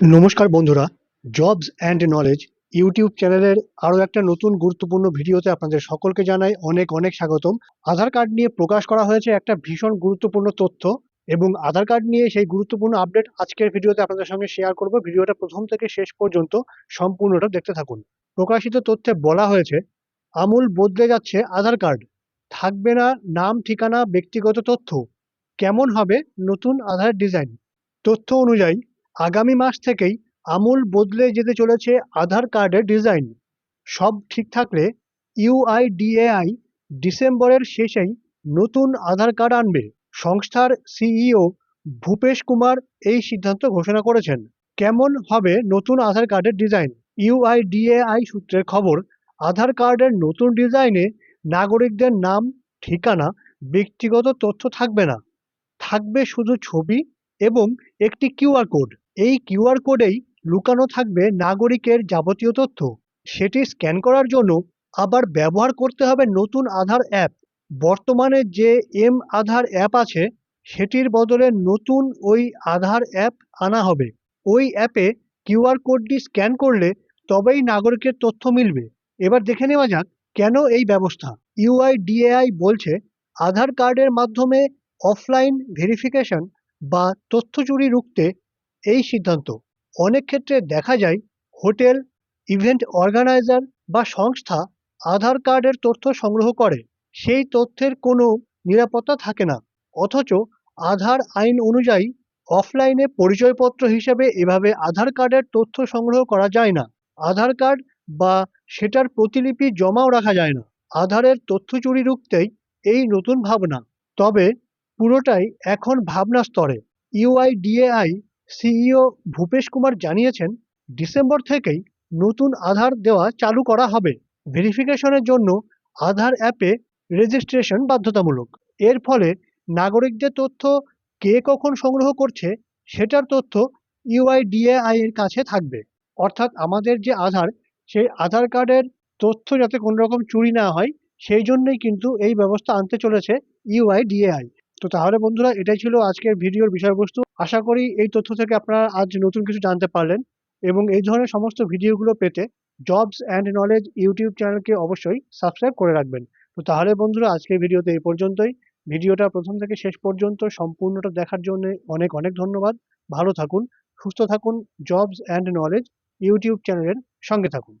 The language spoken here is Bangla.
নমস্কার বন্ধুরা জবস অ্যান্ড নলেজ ইউটিউব চ্যানেলের আরও একটা নতুন গুরুত্বপূর্ণ ভিডিওতে আপনাদের সকলকে জানাই অনেক অনেক স্বাগতম। আধার কার্ড নিয়ে প্রকাশ করা হয়েছে একটা ভীষণ গুরুত্বপূর্ণ তথ্য এবং আধার কার্ড নিয়ে সেই গুরুত্বপূর্ণ আপডেট আজকের ভিডিওতে আপনাদের সঙ্গে শেয়ার করব। ভিডিওটা প্রথম থেকে শেষ পর্যন্ত সম্পূর্ণটা দেখতে থাকুন। প্রকাশিত তথ্যে বলা হয়েছে, আমূল বদলে যাচ্ছে আধার কার্ড থাকবে না নাম, ঠিকানা, ব্যক্তিগত তথ্য। কেমন হবে নতুন আধার ডিজাইন তথ্য অনুযায়ী আগামী মাস থেকেই আমূল বদলে যেতে চলেছে আধার কার্ডের ডিজাইন। সব ঠিক থাকলে ইউআইডিএআই ডিসেম্বরের শেষেই নতুন আধার কার্ড আনবে, সংস্থার সিইও ভূপেশ কুমার এই সিদ্ধান্ত ঘোষণা করেছেন। কেমন হবে নতুন আধার কার্ডের ডিজাইন? ইউআইডিএআই সূত্রের খবর, আধার কার্ডের নতুন ডিজাইনে নাগরিকদের নাম, ঠিকানা, ব্যক্তিগত তথ্য থাকবে না। থাকবে শুধু ছবি এবং একটি কিউআর কোড। এই কিউআর কোডেই লুকানো থাকবে নাগরিকের যাবতীয় তথ্য। সেটি স্ক্যান করার জন্য আবার ব্যবহার করতে হবে নতুন আধার অ্যাপ। বর্তমানে যে এম আধার অ্যাপ আছে, সেটির বদলে নতুন ওই আধার অ্যাপ আনা হবে। ওই অ্যাপে কিউআর কোডটি স্ক্যান করলে তবেই নাগরিকের তথ্য মিলবে। এবার দেখে নেওয়া যাক কেন এই ব্যবস্থা। ইউআইডিএআই বলছে, আধার কার্ডের মাধ্যমে অফলাইন ভেরিফিকেশন বা তথ্য চুরি রুখতে এই সিদ্ধান্ত। অনেক ক্ষেত্রে দেখা যায়, হোটেল, ইভেন্ট অর্গানাইজার বা সংস্থা আধার কার্ডের তথ্য সংগ্রহ করে। সেই তথ্যের কোনো নিরাপত্তা থাকে না। অথচ আধার আইন অনুযায়ী অফলাইনে পরিচয়পত্র হিসেবে এভাবে আধার কার্ডের তথ্য সংগ্রহ করা যায় না। আধার কার্ড বা সেটার প্রতিলিপি জমাও রাখা যায় না। আধারের তথ্য চুরি রুখতেই এই নতুন ভাবনা। তবে পুরোটাই এখন ভাবনা স্তরে। ইউআইডিএআই সিইও ভূপেশ কুমার জানিয়েছেন, ডিসেম্বর থেকেই নতুন আধার দেওয়া চালু করা হবে। ভেরিফিকেশনের জন্য আধার অ্যাপে রেজিস্ট্রেশন বাধ্যতামূলক। এর ফলে নাগরিকদের তথ্য কে কখন সংগ্রহ করছে, সেটার তথ্য ইউআইডিএআই এর কাছে থাকবে। অর্থাৎ আমাদের যে আধার, সেই আধার কার্ডের তথ্য যাতে কোনো রকম চুরি না হয়, সেই জন্যই কিন্তু এই ব্যবস্থা আনতে চলেছে ইউআইডিএআই। তো তাহলে বন্ধুরা, এটাই ছিল আজকের ভিডিওর বিষয়বস্তু। আশা করি এই তথ্য থেকে আপনারা আজ নতুন কিছু জানতে পারলেন এবং এই ধরনের সমস্ত ভিডিওগুলো পেতে জবস অ্যান্ড নলেজ ইউটিউব চ্যানেলকে অবশ্যই সাবস্ক্রাইব করে রাখবেন। তো তাহলে বন্ধুরা, আজকের ভিডিওতে এই পর্যন্তই। ভিডিওটা প্রথম থেকে শেষ পর্যন্ত সম্পূর্ণটা দেখার জন্য অনেক অনেক ধন্যবাদ। ভালো থাকুন, সুস্থ থাকুন জবস অ্যান্ড নলেজ ইউটিউব চ্যানেলের সঙ্গে থাকুন।